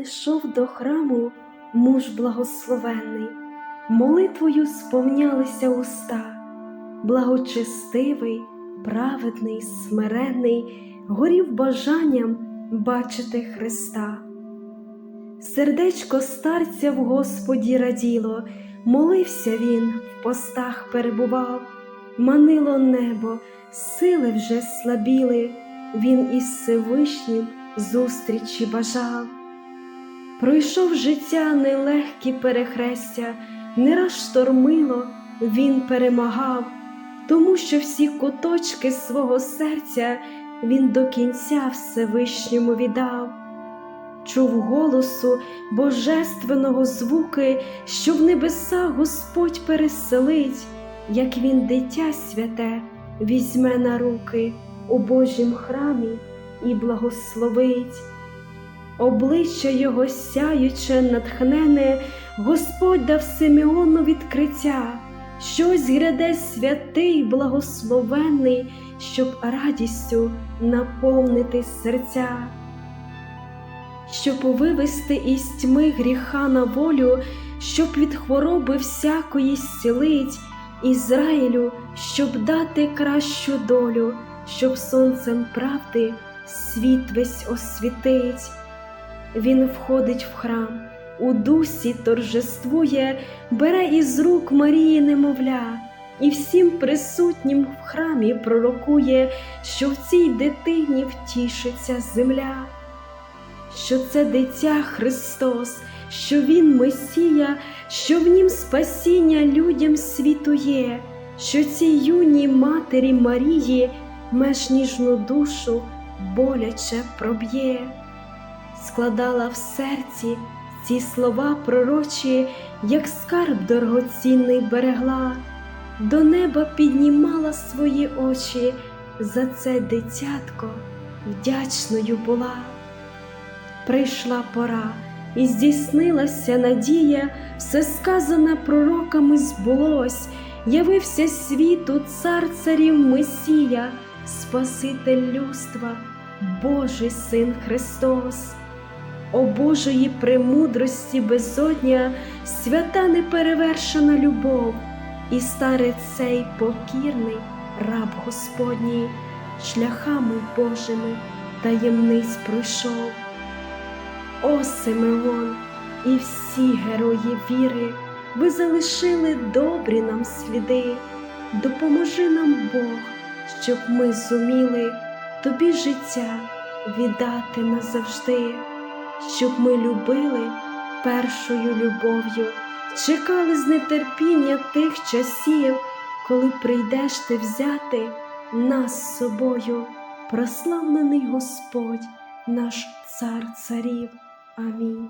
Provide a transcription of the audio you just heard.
він йшов до храму, муж благословенний, молитвою сповнялися уста, благочестивий, праведний, смиренний, горів бажанням бачити Христа. Сердечко старця в Господі раділо, молився він, в постах перебував, манило небо, сили вже слабіли, він із Всевишнім зустрічі бажав. Пройшов життя нелегкі перехрестя, не раз штормило, він перемагав, тому що всі куточки свого серця він до кінця Всевишньому віддав. Чув голосу божественного звуки, що в небесах Господь переселить, як він дитя святе візьме на руки у Божім храмі і благословить. Обличчя його сяюче, натхнене, Господь дав Симеону відкриття, щось гряде святий, благословенний, щоб радістю наповнити серця щоб вивести із тьми гріха на волю, щоб від хвороби всякої зцілить, Ізраїлю, щоб дати кращу долю, щоб сонцем правди світ весь освітить. Він входить в храм, у дусі торжествує, бере із рук Марії немовля, і всім присутнім в храмі пророкує, що в цій дитині втішиться земля. Що це дитя Христос, що Він Месія, що в нім спасіння людям світу є, що цій юній матері Марії меж ніжну душу боляче проб'є, складала в серці ці слова пророчі, як скарб дорогоцінний берегла, до неба піднімала свої очі, за це дитятко вдячною була. Прийшла пора, і здійснилася надія, все сказане пророками збулось, явився світу, цар царів Месія, Спаситель людства, Божий Син Христос. О Божої премудрості безодня, свята неперевершена любов, і старець цей покірний раб Господній, шляхами Божими таємниць пройшов. О Симеон і всі герої віри, ви залишили добрі нам сліди, допоможи нам Бог, щоб ми зуміли тобі життя віддати назавжди, щоб ми любили першою любов'ю, чекали з нетерпіння тих часів, коли прийдеш ти взяти нас з собою, прославлений Господь, наш цар царів. Амінь.